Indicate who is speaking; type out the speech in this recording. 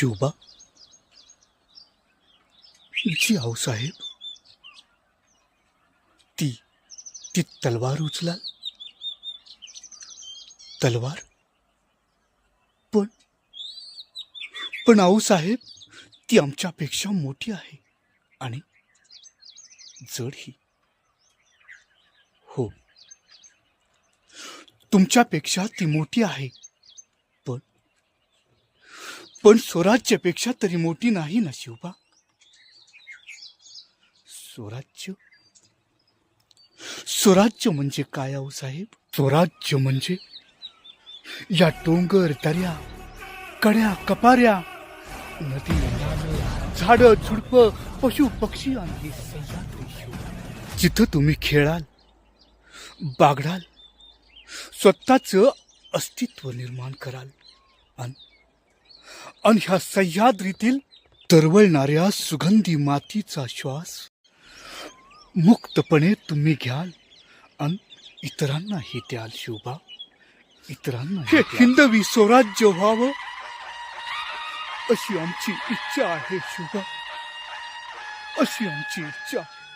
Speaker 1: शिवबा जी साहेब. ती ती तलवार उचलाल. तलवार? पण पण आऊसाहेब ती आमच्यापेक्षा मोठी आहे आणि जडही हो. तुमच्यापेक्षा ती मोठी आहे. पण स्वराज्यापेक्षा तरी मोठी नाही ना शिवबा. स्वराज्य? स्वराज्य म्हणजे काय आहो साहेब? स्वराज्य म्हणजे या डोंगर दर्या कड्या कपाऱ्या नदी झाड झुडप पशु पक्षी आणि जिथं तुम्ही खेळाल बागडाल स्वतःच अस्तित्व निर्माण कराल आणि आणि ह्या सह्याद्रीतील तरवळणाऱ्या सुगंधी मातीचा श्वास मुक्तपणे तुम्ही घ्याल आणि इतरांनाही द्याल शिवबा इतरांना हे हिंदवी स्वराज्य व्हावं. अशी आमची इच्छा आहे शिवबा अशी आमची इच्छा आहे.